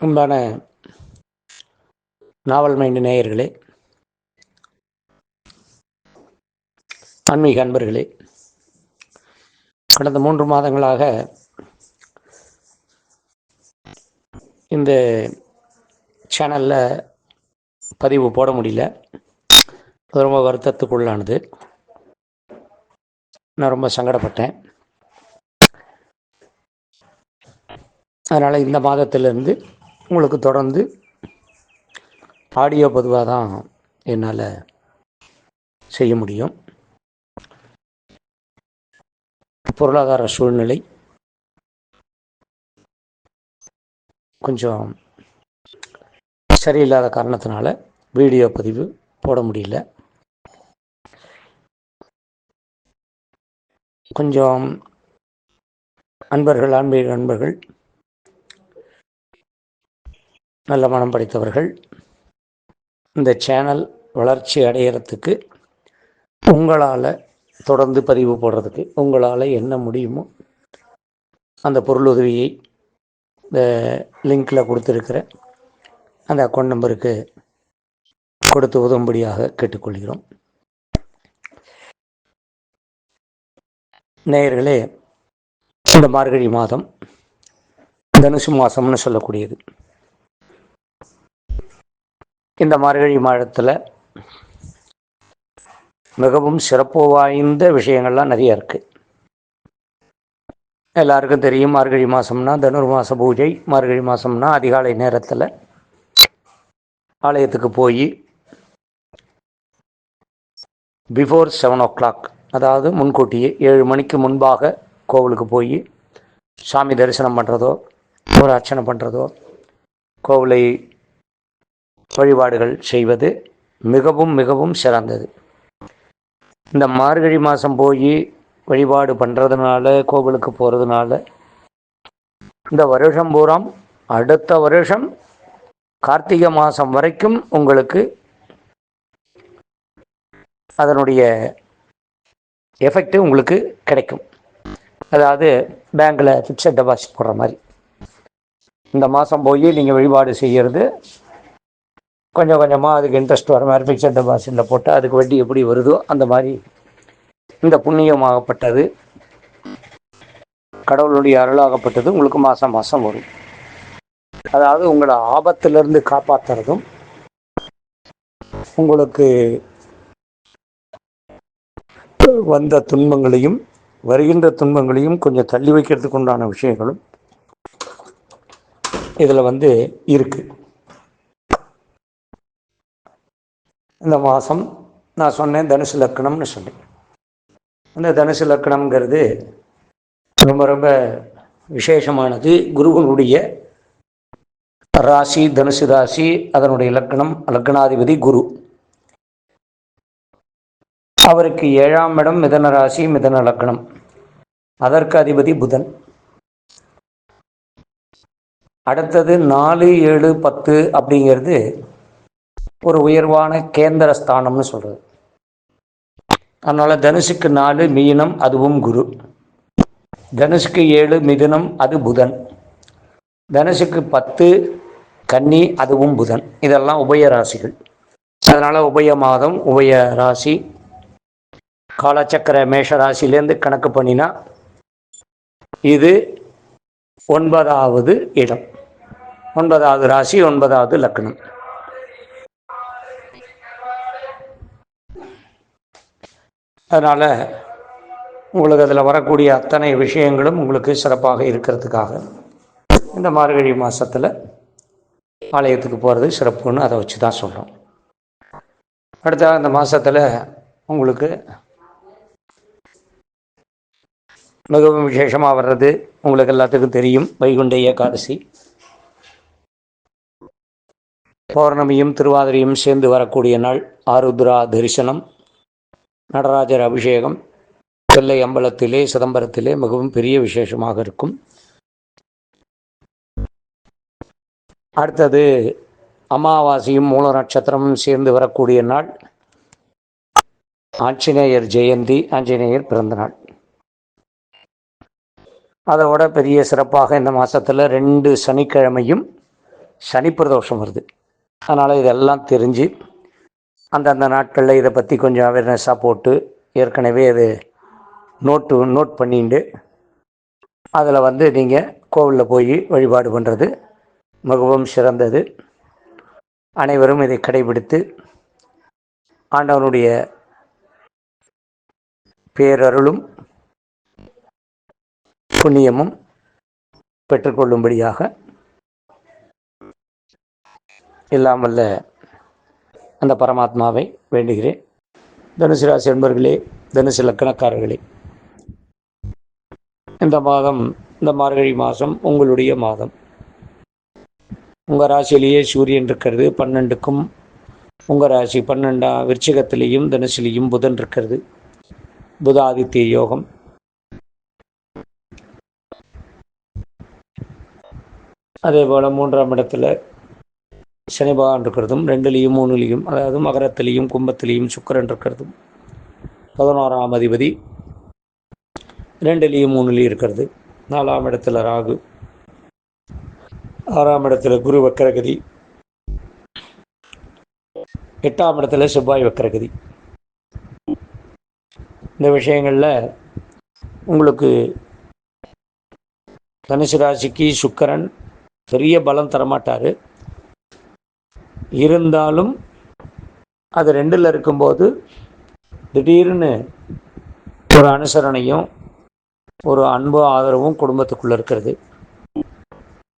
அன்பான நாவல் மைண்டு நேயர்களே ஆன்மீக அன்பர்களே கடந்த மூன்று மாதங்களாக இந்த சேனலில் பதிவு போட முடியல. ரொம்ப வருத்தத்துக்குள்ளானது. நான் ரொம்ப சங்கடப்பட்டேன். அதனால் இந்த மாதத்திலிருந்து உங்களுக்கு தொடர்ந்து ஆடியோ பதிவாக தான் என்னால் செய்ய முடியும். பொருளாதார சூழ்நிலை கொஞ்சம் சரியில்லாத காரணத்தினால வீடியோ பதிவு போட முடியல. கொஞ்சம் அன்பர்கள் ஆன்மீக அன்பர்கள் நல்ல மனம் படைத்தவர்கள் இந்த சேனல் வளர்ச்சி அடையிறதுக்கு உங்களால் தொடர்ந்து பதிவு போடுறதுக்கு உங்களால் என்ன முடியுமோ அந்த பொருளுதவியை இந்த லிங்கில் கொடுத்துருக்கிற அந்த அக்கௌண்ட் நம்பருக்கு கொடுத்து உதவும்படியாக கேட்டுக்கொள்கிறோம். நேயர்களே இந்த மார்கழி மாதம் தனுசு மாதம்னு சொல்லக்கூடியது. இந்த மார்கழி மாதத்தில் மிகவும் சிறப்பு வாய்ந்த விஷயங்கள்லாம் நிறைய இருக்குது எல்லாருக்கும் தெரியும் மார்கழி மாதம்னா தனுர் மாத பூஜை மார்கழி மாதம்னா அதிகாலை நேரத்தில் ஆலயத்துக்கு போய் பிஃபோர் செவன் ஓ கிளாக் அதாவது முன்கூட்டியே ஏழு மணிக்கு முன்பாக கோவிலுக்கு போய் சாமி தரிசனம் பண்ணுறதோ ஒரு அர்ச்சனை பண்ணுறதோ கோவிலை வழிபாடுகள் செய்வது மிகவும் மிகவும் சிறந்தது. இந்த மார்கழி மாதம் போய் வழிபாடு பண்ணுறதுனால கோவிலுக்கு போகிறதுனால இந்த வருஷம் பூராம் அடுத்த வருஷம் கார்த்திகை மாதம் வரைக்கும் உங்களுக்கு அதனுடைய எஃபெக்ட் உங்களுக்கு கிடைக்கும். அதாவது பேங்க்கில் ஃபிக்ஸட் டெபாசிட் போடுற மாதிரி. இந்த மாதம் போய் நீங்கள் வழிபாடு செய்கிறது கொஞ்சம் கொஞ்சமாக அதுக்கு இன்ட்ரெஸ்ட் வர மாதிரி ஃபிக்ஸட் டெபாசிட்டில் போட்டால் அதுக்கு வட்டி எப்படி வருதோ அந்த மாதிரி இந்த புண்ணியமாகப்பட்டது. கடவுளுடைய அருளாகப்பட்டது உங்களுக்கு மாதம் மாதம் வரும். அதாவது உங்களை ஆபத்திலிருந்து காப்பாற்றுறதும் உங்களுக்கு வந்த துன்பங்களையும் வருகின்ற துன்பங்களையும் கொஞ்சம் தள்ளி வைக்கிறதுக்கு உண்டான விஷயங்களும் இதில் வந்து இருக்குது இந்த மாதம் நான் சொன்னேன் தனுசு லக்கணம்னு சொன்னேன் அந்த தனுசு லக்கணம்ங்கிறது ரொம்ப ரொம்ப விசேஷமானது. குருவனுடைய ராசி தனுசு ராசி அதனுடைய லக்கணம் லக்னாதிபதி குரு. அவருக்கு ஏழாம் இடம் மிதன ராசி மிதன லக்கணம். அதற்கு அதிபதி புதன். அடுத்தது நாலு ஏழு பத்து அப்படிங்கிறது ஒரு உயர்வான கேந்திர ஸ்தானம்னு சொல்கிறது அதனால் தனுசுக்கு நாலு மீனம் அதுவும் குரு. தனுசுக்கு ஏழு மிதுனம் அது புதன். தனுசுக்கு பத்து கன்னி அதுவும் புதன். இதெல்லாம் உபய ராசிகள். அதனால் உபய மாதம் உபய ராசி. காலச்சக்கர மேஷ ராசிலேருந்து கணக்கு பண்ணினா இது ஒன்பதாவது இடம். ஒன்பதாவது ராசி ஒன்பதாவது லக்னம். அதனால் உங்களுக்கு அதில் வரக்கூடிய அத்தனை விஷயங்களும் உங்களுக்கு சிறப்பாக இருக்கிறதுக்காக இந்த மார்கழி மாதத்தில் ஆலயத்துக்கு போகிறது சிறப்புன்னு அதை வச்சு தான் சொல்கிறோம் அடுத்த அந்த மாதத்தில் உங்களுக்கு மிகவும் விசேஷமாக வர்றது உங்களுக்கு எல்லாத்துக்கும் தெரியும் வைகுண்ட ஏகாதசி. பௌர்ணமியும் திருவாதிரையும் சேர்ந்து வரக்கூடிய நாள் ஆருத்ரா தரிசனம். நடராஜர் அபிஷேகம் வெள்ளை அம்பலத்திலே சிதம்பரத்திலே மிகவும் பெரிய விசேஷமாக இருக்கும். அடுத்தது அமாவாசையும் மூல நட்சத்திரமும் சேர்ந்து வரக்கூடிய நாள் ஆஞ்சநேயர் ஜெயந்தி ஆஞ்சநேயர் பிறந்த நாள் அதோட பெரிய சிறப்பாக இந்த மாதத்தில் ரெண்டு சனிக்கிழமையும் சனி பிரதோஷம் வருது. அதனால் இதெல்லாம் தெரிஞ்சு அந்தந்த நாட்களில் இதை பற்றி கொஞ்சம் அவேர்னஸாக போட்டு ஏற்கனவே அது நோட்டு நோட் பண்ணிட்டு அதில் வந்து நீங்கள் கோவிலில் போய் வழிபாடு பண்ணுறது மிகவும் சிறந்தது. அனைவரும் இதை கடைபிடித்து ஆண்டவனுடைய பேரருளும் புண்ணியமும் பெற்றுக்கொள்ளும்படியாக இல்லாமல்ல அந்த பரமாத்மாவை வேண்டுகிறேன். தனுசு ராசி என்பர்களே தனுசு லக்கணக்காரர்களே இந்த மாதம் இந்த மார்கழி மாதம் உங்களுடைய மாதம். உங்கள் ராசியிலேயே சூரியன் இருக்கிறது பன்னெண்டுக்கும் உங்கள் ராசி பன்னெண்டாம் விருச்சிகத்திலேயும் தனுசிலையும் புதன் இருக்கிறது. புதாதித்ய யோகம். அதே போல் மூன்றாம் இடத்துல சனி பகவான் இருக்கிறதும் ரெண்டுலேயும் மூணுலேயும் அதாவது மகரத்திலையும் கும்பத்திலையும் சுக்கரன் இருக்கிறதும். பதினோராம் அதிபதி ரெண்டுலேயும் மூணுலேயும் இருக்கிறது. நாலாம் இடத்துல ராகு. ஆறாம் இடத்துல குரு வக்கரகதி. எட்டாம் இடத்துல செவ்வாய் வக்கரகதி. இந்த விஷயங்களில் உங்களுக்கு தனுசு ராசிக்கு சுக்கரன் பெரிய பலம் தரமாட்டார். இருந்தாலும் அது ரெண்டில் இருக்கும்போது திடீர்னு ஒரு அனுசரணையும் ஒரு அன்பு ஆதரவும் குடும்பத்துக்குள்ளே இருக்கிறது.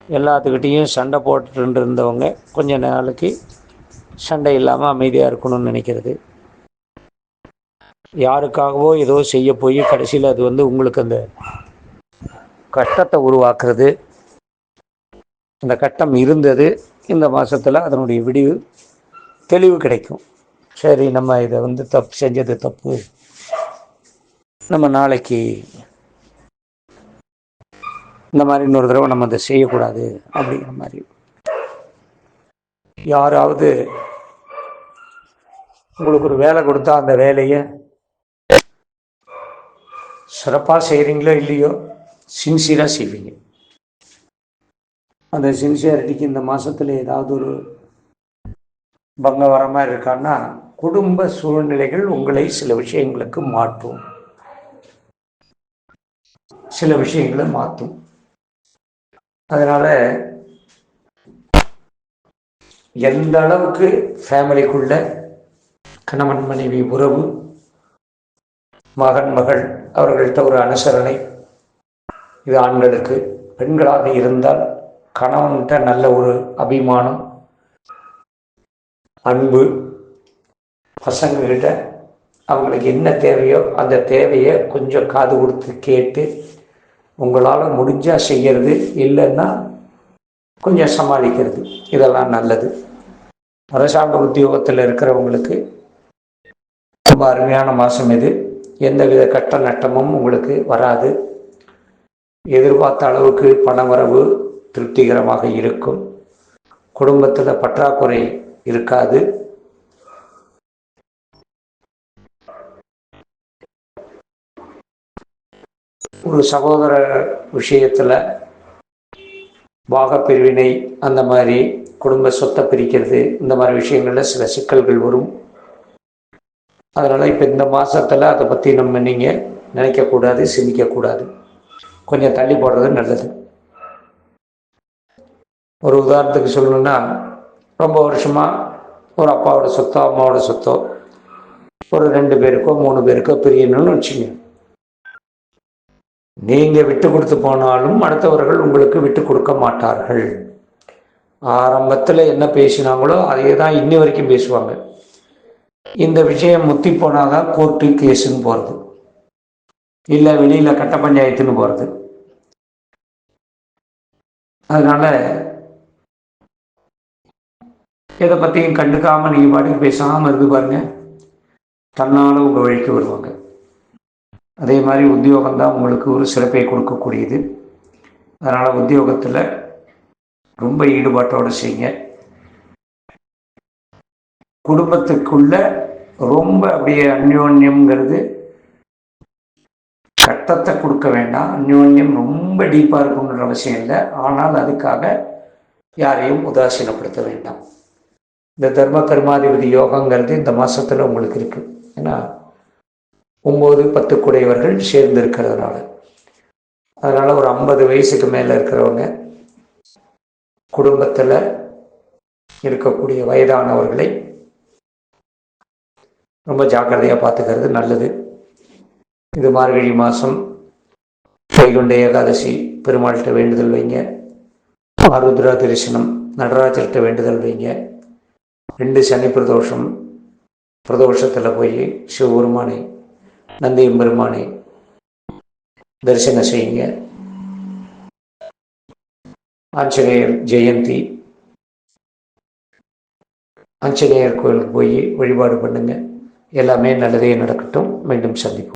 எல்லாத்துக்கிட்டேயும் சண்டை போட்டுட்டு இருந்தவங்க கொஞ்ச நாளைக்கு சண்டை இல்லாமல் அமைதியாக இருக்கணும்னு நினைக்கிறது. யாருக்காகவோ ஏதோ செய்ய போய் கடைசியில் அது வந்து உங்களுக்கு அந்த கஷ்டத்தை உருவாக்குறது. அந்த கட்டம் இருந்தது. இந்த மாதத்தில் அதனுடைய விடிவு தெளிவு கிடைக்கும். சரி நம்ம இதை வந்து தப்பு செஞ்சது தப்பு. நம்ம நாளைக்கு இந்த மாதிரி இன்னொரு தடவை நம்ம அதை செய்யக்கூடாது அப்படிங்கிற மாதிரி. யாராவது உங்களுக்கு ஒரு வேலை கொடுத்தா அந்த வேலையை சிறப்பாக செய்கிறீங்களோ இல்லையோ சின்சியராக செய்வீங்க. அந்த சின்சியாரிட்டிக்கு இந்த மாதத்தில் ஏதாவது ஒரு பங்க வர மாதிரி இருக்கான்னா குடும்ப சூழ்நிலைகள் உங்களை சில விஷயங்களுக்கு மாற்றும். சில விஷயங்களை மாற்றும். அதனால் எந்த அளவுக்கு ஃபேமிலிக்குள்ள கணவன் மனைவி உறவு மகன் மகள் அவர்கள்ட்ட ஒரு அனுசரணை இது ஆண்களுக்கு பெண்களாக இருந்தால் கணவன்கிட்ட நல்ல ஒரு அபிமானம் அன்பு. பசங்கக்கிட்ட அவங்களுக்கு என்ன தேவையோ அந்த தேவையை கொஞ்சம் காது கொடுத்து கேட்டு உங்களால் முடிஞ்சால் செய்கிறது இல்லைன்னா கொஞ்சம் சமாளிக்கிறது. இதெல்லாம் நல்லது. அரசாங்க உத்தியோகத்தில் இருக்கிறவங்களுக்கு ரொம்ப அருமையான மாதம் இது. எந்தவித கட்ட நட்டமும் உங்களுக்கு வராது. எதிர்பார்த்த அளவுக்கு பணவரவு திருப்திகரமாக இருக்கும். குடும்பத்தில் பற்றாக்குறை இருக்காது. ஒரு சகோதர விஷயத்தில் பாகப்பிரிவினை அந்த மாதிரி குடும்ப சொத்தை பிரிக்கிறது இந்த மாதிரி விஷயங்களில் சில சிக்கல்கள் வரும். அதனால் இப்போ இந்த மாதத்தில் அதை பற்றி நம்ம நீங்கள் நினைக்கக்கூடாது சிந்திக்கக்கூடாது. கொஞ்சம் தள்ளி போடுறது நல்லது. ஒரு உதாரணத்துக்கு சொல்லணும்னா ரொம்ப வருஷமாக ஒரு அப்பாவோட சொத்தோ அம்மாவோட சொத்தோ ஒரு ரெண்டு பேருக்கோ மூணு பேருக்கோ பிரியணும்னு வச்சுங்க. நீங்கள் விட்டு கொடுத்து போனாலும் அடுத்தவர்கள் உங்களுக்கு விட்டு கொடுக்க மாட்டார்கள். ஆரம்பத்தில் என்ன பேசினாங்களோ அதே தான் இன்னி வரைக்கும் பேசுவாங்க. இந்த விஷயம் முத்தி போனாதான் கோர்ட்டு கேஸுன்னு போகிறது இல்லை வெளியில் கட்ட பஞ்சாயத்துன்னு போகிறது அதனால் எதை பற்றியும் கண்டுக்காமல் நீங்கள் பாட்டுக்கு பேசாமல் இருந்து பாருங்கள் தன்னால் உங்கள் வழிக்கு வருவாங்க. அதே மாதிரி உத்தியோகம் தான் உங்களுக்கு ஒரு சிறப்பை கொடுக்கக்கூடியது. அதனால் உத்தியோகத்தில் ரொம்ப ஈடுபாட்டோடு செய்யுங்க. குடும்பத்துக்குள்ள ரொம்ப அப்படியே அந்யோன்யம்ங்கிறது கட்டத்தை கொடுக்க வேண்டாம். அந்யோன்யம் ரொம்ப டீப்பாக இருக்கணுன்ற அவசியம் இல்லை. ஆனால் அதுக்காக யாரையும் உதாசீனப்படுத்த வேண்டாம். இந்த தர்ம கர்மாதிபதி யோகங்கிறது இந்த மாதத்தில் உங்களுக்கு இருக்குது ஏன்னா ஒம்பது பத்து குடையவர்கள் சேர்ந்து இருக்கிறதுனால அதனால் ஒரு ஐம்பது வயசுக்கு மேலே இருக்கிறவங்க குடும்பத்தில் இருக்கக்கூடிய வயதானவர்களை ரொம்ப ஜாக்கிரதையாக பார்த்துக்கிறது நல்லது. இது மார்கழி மாதம் வைகுண்ட ஏகாதசி பெருமாள்கிட்ட வேண்டுதல் வைங்க. ஆருத்ரா தரிசனம் நடராஜர்கிட்ட வேண்டுதல் வைங்க. ரெண்டு சனி பிரதோஷம் பிரதோஷத்தில் போய் சிவபெருமானை நந்தியம் பெருமானை தரிசனம் செய்யுங்க. ஆஞ்சநேயர் ஜெயந்தி ஆஞ்சநேயர் கோயிலுக்கு போய் வழிபாடு பண்ணுங்க. எல்லாமே நல்லதே நடக்கட்டும். மீண்டும் சந்திப்போம்.